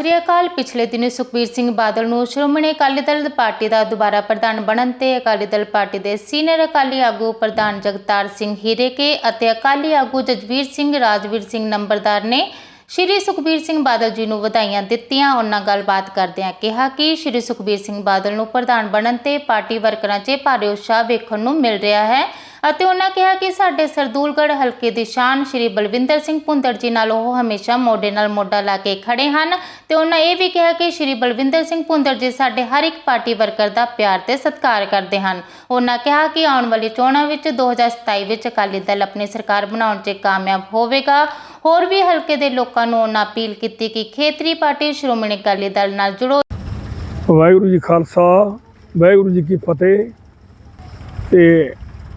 ਸ੍ਰੀ ਅਕਾਲ। ਪਿਛਲੇ ਦਿਨੀ ਸੁਖਬੀਰ ਸਿੰਘ ਬਾਦਲ ਨੂੰ ਸ਼੍ਰੋਮਣੀ ਅਕਾਲੀ ਦਲ ਪਾਰਟੀ ਦਾ ਦੁਬਾਰਾ ਪ੍ਰਧਾਨ ਬਣਨ ਤੇ ਅਕਾਲੀ ਦਲ ਪਾਰਟੀ ਦੇ ਸੀਨੀਅਰ ਅਕਾਲੀ ਆਗੂ ਪ੍ਰਧਾਨ ਜਗਤਾਰ ਸਿੰਘ ਹੀਰੇਕੇ ਅਤੇ ਅਕਾਲੀ ਆਗੂ ਜਜਵੀਰ ਸਿੰਘ, ਰਾਜਵੀਰ ਸਿੰਘ ਨੰਬਰਦਾਰ ਨੇ ਸ਼੍ਰੀ ਸੁਖਬੀਰ ਸਿੰਘ ਬਾਦਲ ਜੀ ਨੂੰ ਵਧਾਈਆਂ ਦਿੱਤੀਆਂ। ਉਹਨਾਂ ਗੱਲਬਾਤ ਕਰਦਿਆਂ ਕਿਹਾ ਕਿ ਸ਼੍ਰੀ ਸੁਖਬੀਰ ਸਿੰਘ ਬਾਦਲ ਨੂੰ ਪ੍ਰਧਾਨ ਬਣਨ ਤੇ ਪਾਰਟੀ ਵਰਕਰਾਂ 'ਚ ਭਾਰੀ ਉਤਸ਼ਾਹ ਵੇਖਣ ਨੂੰ ਮਿਲ ਰਿਹਾ ਹੈ। ਅਤੇ ਉਹਨਾਂ ਕਿਹਾ ਕਿ ਸਾਡੇ ਸਰਦੂਲਗੜ੍ਹ ਹਲਕੇ ਦੀ ਸ਼ਾਨ ਸ਼੍ਰੀ ਬਲਵਿੰਦਰ ਸਿੰਘ ਭੁੰਦੜ ਜੀ ਨਾਲ ਉਹ ਹਮੇਸ਼ਾ ਮੋਢੇ ਨਾਲ ਮੋਢਾ ਲਾ ਕੇ ਖੜੇ ਹਨ ਤੇ ਉਹਨਾਂ ਇਹ ਵੀ ਕਿਹਾ ਕਿ ਸ਼੍ਰੀ ਬਲਵਿੰਦਰ ਸਿੰਘ ਭੁੰਦੜ ਜੀ ਸਾਡੇ ਹਰ ਇੱਕ ਪਾਰਟੀ ਵਰਕਰ ਦਾ ਪਿਆਰ ਤੇ ਸਤਿਕਾਰ ਕਰਦੇ ਹਨ। ਉਹਨਾਂ ਕਿਹਾ ਕਿ ਆਉਣ ਵਾਲੀ ਚੋਣਾਂ ਵਿੱਚ 2027 ਵਿੱਚ ਅਕਾਲੀ ਦਲ ਆਪਣੀ ਸਰਕਾਰ ਬਣਾਉਣ 'ਚ ਕਾਮਯਾਬ ਹੋਵੇਗਾ। ਹੋਰ ਵੀ ਹਲਕੇ ਦੇ ਲੋਕਾਂ ਨੂੰ ਉਹਨਾਂ ਅਪੀਲ ਕੀਤੀ ਕਿ ਖੇਤਰੀ ਪਾਰਟੀ ਸ਼੍ਰੋਮਣੀ ਅਕਾਲੀ ਦਲ ਨਾਲ ਜੁੜੋ। ਵਾਹਿਗੁਰੂ ਜੀ ਖਾਲਸਾ, ਵਾਹਿਗੁਰੂ ਜੀ ਕੀ ਫਤਿਹ। ਤੇ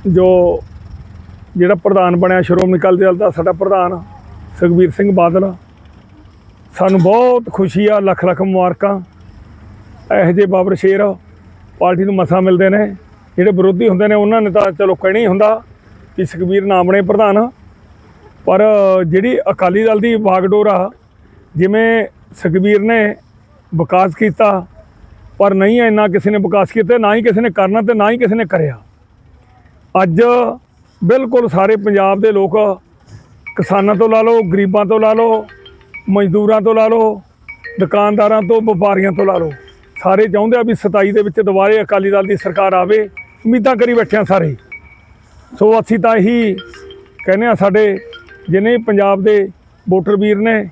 ਜੋ ਜਿਹੜਾ ਪ੍ਰਧਾਨ ਬਣਿਆ ਸ਼੍ਰੋਮਣੀ ਅਕਾਲੀ ਦਲ ਦਾ, ਸਾਡਾ ਪ੍ਰਧਾਨ ਸੁਖਬੀਰ ਸਿੰਘ ਬਾਦਲ। ਸਾਨੂੰ ਬਹੁਤ ਖੁਸ਼ੀ ਆ, ਲੱਖ ਲੱਖ ਮੁਬਾਰਕਾਂ। ਇਹੋ ਜਿਹੇ ਬਾਬਰ ਸ਼ੇਰ ਪਾਰਟੀ ਨੂੰ ਮਸਾ ਮਿਲਦੇ ਨੇ। ਜਿਹੜੇ ਵਿਰੋਧੀ ਹੁੰਦੇ ਨੇ, ਉਹਨਾਂ ਨੇ ਤਾਂ ਚਲੋ ਕਹਿਣਾ ਹੀ ਹੁੰਦਾ ਕਿ ਸੁਖਬੀਰ ਨਾ ਬਣੇ ਪ੍ਰਧਾਨ। ਪਰ ਜਿਹੜੀ ਅਕਾਲੀ ਦਲ ਦੀ ਬਾਗਡੋਰ ਆ, ਜਿਵੇਂ ਸੁਖਬੀਰ ਨੇ ਵਿਕਾਸ ਕੀਤਾ, ਪਰ ਨਹੀਂ ਇੰਨਾ ਕਿਸੇ ਨੇ ਵਿਕਾਸ ਕੀਤਾ, ਨਾ ਹੀ ਕਿਸੇ ਨੇ ਕਰਨਾ ਤੇ ਨਾ ਹੀ ਕਿਸੇ ਨੇ ਕਰਿਆ। ਅੱਜ ਬਿਲਕੁਲ ਸਾਰੇ ਪੰਜਾਬ ਦੇ ਲੋਕ ਕਿਸਾਨਾਂ ਤੋਂ ਲਾ ਲਓ, ਗਰੀਬਾਂ ਤੋਂ ਲਾ ਲਓ, ਮਜ਼ਦੂਰਾਂ ਤੋਂ ਲਾ ਲਓ, ਦੁਕਾਨਦਾਰਾਂ ਤੋਂ, ਵਪਾਰੀਆਂ ਤੋਂ ਲਾ ਲਓ। ਸਾਰੇ ਚਾਹੁੰਦੇ ਆ ਵੀ 27 ਦੇ ਵਿੱਚ ਦੁਬਾਰੇ ਅਕਾਲੀ ਦਲ ਦੀ ਸਰਕਾਰ ਆਵੇ। ਉਮੀਦਾਂ ਕਰੀ ਬੈਠੇ ਆ ਸਾਰੇ। ਸੋ ਅਸੀਂ ਤਾਂ ਇਹੀ ਕਹਿੰਦੇ ਆ ਸਾਡੇ ਜਿਨੇ ਪੰਜਾਬ ਦੇ ਵੋਟਰ ਵੀਰ ਨੇ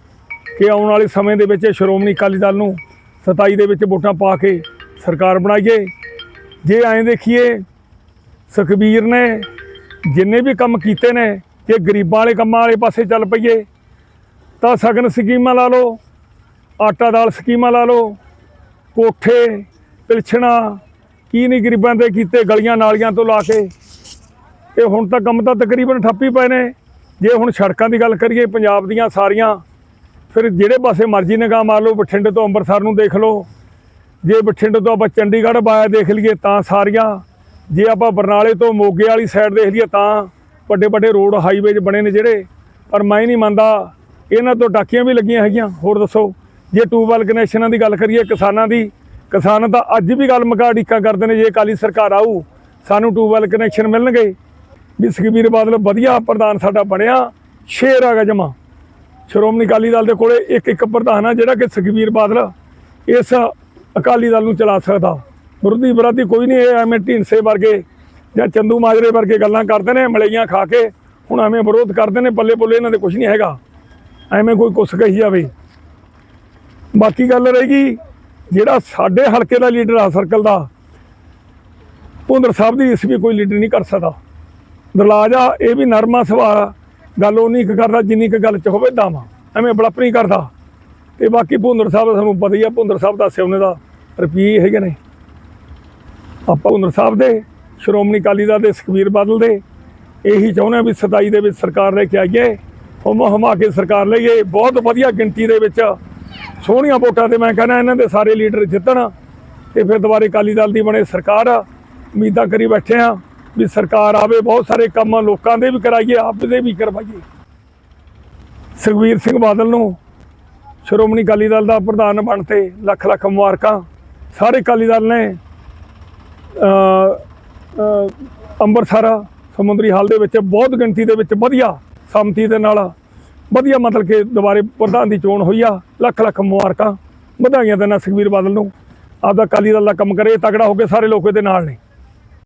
ਕਿ ਆਉਣ ਵਾਲੇ ਸਮੇਂ ਦੇ ਵਿੱਚ ਸ਼੍ਰੋਮਣੀ ਅਕਾਲੀ ਦਲ ਨੂੰ 27 ਦੇ ਵਿੱਚ ਵੋਟਾਂ ਪਾ ਕੇ ਸਰਕਾਰ ਬਣਾਈਏ। ਜੇ ਐਂ ਦੇਖੀਏ ਸੁਖਬੀਰ ਨੇ ਜਿੰਨੇ ਵੀ ਕੰਮ ਕੀਤੇ ਨੇ, ਜੇ ਗਰੀਬਾਂ ਵਾਲੇ ਕੰਮਾਂ ਵਾਲੇ ਪਾਸੇ ਚੱਲ ਪਈਏ, ਤਾਂ ਸਗਨ ਸਕੀਮਾਂ ਲਾ ਲਓ, ਆਟਾ ਦਾਲ ਸਕੀਮਾਂ ਲਾ ਲਓ, ਕੋਠੇ, ਪਿਲਛਣਾ, ਕੀ ਨਹੀਂ ਗਰੀਬਾਂ ਦੇ ਕੀਤੇ ਗਲੀਆਂ ਨਾਲੀਆਂ ਤੋਂ ਲਾ ਕੇ। ਇਹ ਹੁਣ ਤਾਂ ਕੰਮ ਤਾਂ ਤਕਰੀਬਨ ਠੱਪੀ ਪਏ ਨੇ। ਜੇ ਹੁਣ ਸੜਕਾਂ ਦੀ ਗੱਲ ਕਰੀਏ, ਪੰਜਾਬ ਦੀਆਂ ਸਾਰੀਆਂ, ਫਿਰ ਜਿਹੜੇ ਪਾਸੇ ਮਰਜ਼ੀ ਨਿਗਾਹ ਮਾਰ ਲਓ, ਬਠਿੰਡੇ ਤੋਂ ਅੰਮ੍ਰਿਤਸਰ ਨੂੰ ਦੇਖ ਲਓ। ਜੇ ਬਠਿੰਡੇ ਤੋਂ ਆਪਾਂ ਚੰਡੀਗੜ੍ਹ ਬਾਇਆ ਦੇਖ ਲਈਏ, ਤਾਂ ਸਾਰੀਆਂ ਜੇ ਆਪਾਂ ਬਰਨਾਲੇ ਤੋਂ ਮੋਗੇ ਵਾਲੀ ਸਾਈਡ ਦੇਖ ਲਈਏ ਤਾਂ ਵੱਡੇ ਵੱਡੇ ਰੋਡ ਹਾਈਵੇਜ ਬਣੇ ਨੇ ਜਿਹੜੇ, ਪਰ ਮੈਂ ਨਹੀਂ ਮੰਨਦਾ, ਇਹਨਾਂ ਤੋਂ ਡਾਕੀਆਂ ਵੀ ਲੱਗੀਆਂ ਹੈਗੀਆਂ। ਹੋਰ ਦੱਸੋ, ਜੇ ਟੂਬਲ ਕਨੈਕਸ਼ਨਾਂ ਦੀ ਗੱਲ ਕਰੀਏ ਕਿਸਾਨਾਂ ਦੀ, ਕਿਸਾਨ ਤਾਂ ਅੱਜ ਵੀ ਗੱਲ ਮਕਾ ਢੀਕਾਂ ਕਰਦੇ ਨੇ, ਜੇ ਅਕਾਲੀ ਸਰਕਾਰ ਆਊ, ਸਾਨੂੰ ਟੂਬਲ ਕਨੈਕਸ਼ਨ ਮਿਲਣਗੇ। ਵੀ ਸੁਖਬੀਰ ਬਾਦਲ ਵਧੀਆ ਪ੍ਰਧਾਨ ਸਾਡਾ ਬਣਿਆ, ਸ਼ੇਰ ਹੈਗਾ ਜਮਾ। ਸ਼੍ਰੋਮਣੀ ਅਕਾਲੀ ਦਲ ਦੇ ਕੋਲੇ ਇੱਕ ਇੱਕ ਪ੍ਰਧਾਨ ਆ ਜਿਹੜਾ ਕਿ ਸੁਖਬੀਰ ਬਾਦਲ ਇਸ ਅਕਾਲੀ ਦਲ ਨੂੰ ਚਲਾ ਸਕਦਾ। ਵਿਰੋਧੀ ਵਿਰਾਧੀ ਕੋਈ ਨਹੀਂ, ਇਹ ਐਵੇਂ ਢੀਂਡਸੇ ਵਰਗੇ ਜਾਂ ਚੰਦੂ ਮਾਜਰੇ ਵਰਗੇ ਗੱਲਾਂ ਕਰਦੇ ਨੇ, ਮਲਈਆਂ ਖਾ ਕੇ, ਹੁਣ ਐਵੇਂ ਵਿਰੋਧ ਕਰਦੇ ਨੇ, ਪੱਲੇ ਪੁੱਲੇ ਇਹਨਾਂ ਦੇ ਕੁਝ ਨਹੀਂ ਹੈਗਾ। ਐਵੇਂ ਕੋਈ ਕੁਛ ਕਹੀ ਜਾਵੇ। ਬਾਕੀ ਗੱਲ ਰਹੇਗੀ, ਜਿਹੜਾ ਸਾਡੇ ਹਲਕੇ ਦਾ ਲੀਡਰ ਆ ਸਰਕਲ ਦਾ ਭੁੰਦਰ ਸਾਹਿਬ ਦੀ ਇਸ ਵੀ ਕੋਈ ਲੀਡਰ ਨਹੀਂ ਕਰ ਸਕਦਾ। ਦਰਲਾਜ ਆ, ਇਹ ਵੀ ਨਰਮਾ ਸੁਭਾਅ ਗੱਲ ਉਹ ਕੁ ਕਰਦਾ, ਜਿੰਨੀ ਕੁ ਗੱਲ ਚ ਹੋਵੇ ਦਾਵਾ। ਐਵੇਂ ਬਲਪ ਨਹੀਂ ਕਰਦਾ। ਤੇ ਬਾਕੀ ਭੁੰਦਰ ਸਾਹਿਬ ਦਾ ਸਾਨੂੰ ਪਤਾ ਹੀ ਆ ਭੁੰਦਰ ਸਾਹਿਬ ਦਾ ਸਿਉਨੇ ਦਾ ਰੁਪਈਏ ਹੈਗੇ ਨੇ। ਆਪਾਂ ਭੁੰਦਰ ਸਾਹਿਬ ਦੇ, ਸ਼੍ਰੋਮਣੀ ਅਕਾਲੀ ਦਲ ਦੇ, ਸੁਖਬੀਰ ਬਾਦਲ ਦੇ, ਇਹੀ ਚਾਹੁੰਦੇ ਆ ਵੀ 27 ਦੇ ਵਿੱਚ ਸਰਕਾਰ ਲੈ ਕੇ ਆਈਏ, ਹਮ ਹਮਾ ਕੇ ਸਰਕਾਰ ਲਈਏ, ਬਹੁਤ ਵਧੀਆ ਗਿਣਤੀ ਦੇ ਵਿੱਚ ਸੋਹਣੀਆਂ ਵੋਟਾਂ ਤੇ ਮੈਂ ਕਹਿੰਦਾ ਇਹਨਾਂ ਦੇ ਸਾਰੇ ਲੀਡਰ ਜਿੱਤਣ ਤੇ ਫਿਰ ਦੁਬਾਰੇ ਅਕਾਲੀ ਦਲ ਦੀ ਬਣੇ ਸਰਕਾਰ। ਉਮੀਦਾਂ ਕਰੀ ਬੈਠੇ ਆ ਵੀ ਸਰਕਾਰ ਆਵੇ, ਬਹੁਤ ਸਾਰੇ ਕੰਮ ਲੋਕਾਂ ਦੇ ਵੀ ਕਰਾਈਏ, ਆਪ ਦੇ ਵੀ ਕਰਵਾਈਏ। ਸੁਖਬੀਰ ਸਿੰਘ ਬਾਦਲ ਨੂੰ ਸ਼੍ਰੋਮਣੀ ਅਕਾਲੀ ਦਲ ਦਾ ਪ੍ਰਧਾਨ ਬਣ ਤੇ ਲੱਖ ਲੱਖ ਮੁਬਾਰਕਾਂ। ਸਾਰੇ ਅਕਾਲੀ ਦਲ ਨੇ ਅੰਮ੍ਰਿਤਸਰ, ਸਮੁੰਦਰੀ ਹਾਲ ਦੇ ਵਿੱਚ ਬਹੁਤ ਗਿਣਤੀ ਦੇ ਵਿੱਚ ਵਧੀਆ ਸੰਮਤੀ ਦੇ ਨਾਲ ਵਧੀਆ ਮਤਲਬ ਕਿ ਦੁਬਾਰੇ ਪ੍ਰਧਾਨ ਦੀ ਚੋਣ ਹੋਈ ਆ, ਲੱਖ ਲੱਖ ਮੁਬਾਰਕਾਂ ਵਧਾਈਆਂ ਦੇਣਾ ਸੁਖਬੀਰ ਬਾਦਲ ਨੂੰ। ਆਪਦਾ ਅਕਾਲੀ ਦਲ ਦਾ ਕੰਮ ਕਰੇ ਤਗੜਾ ਹੋ ਕੇ ਸਾਰੇ ਲੋਕ ਇਹਦੇ ਨਾਲ ਨੇ।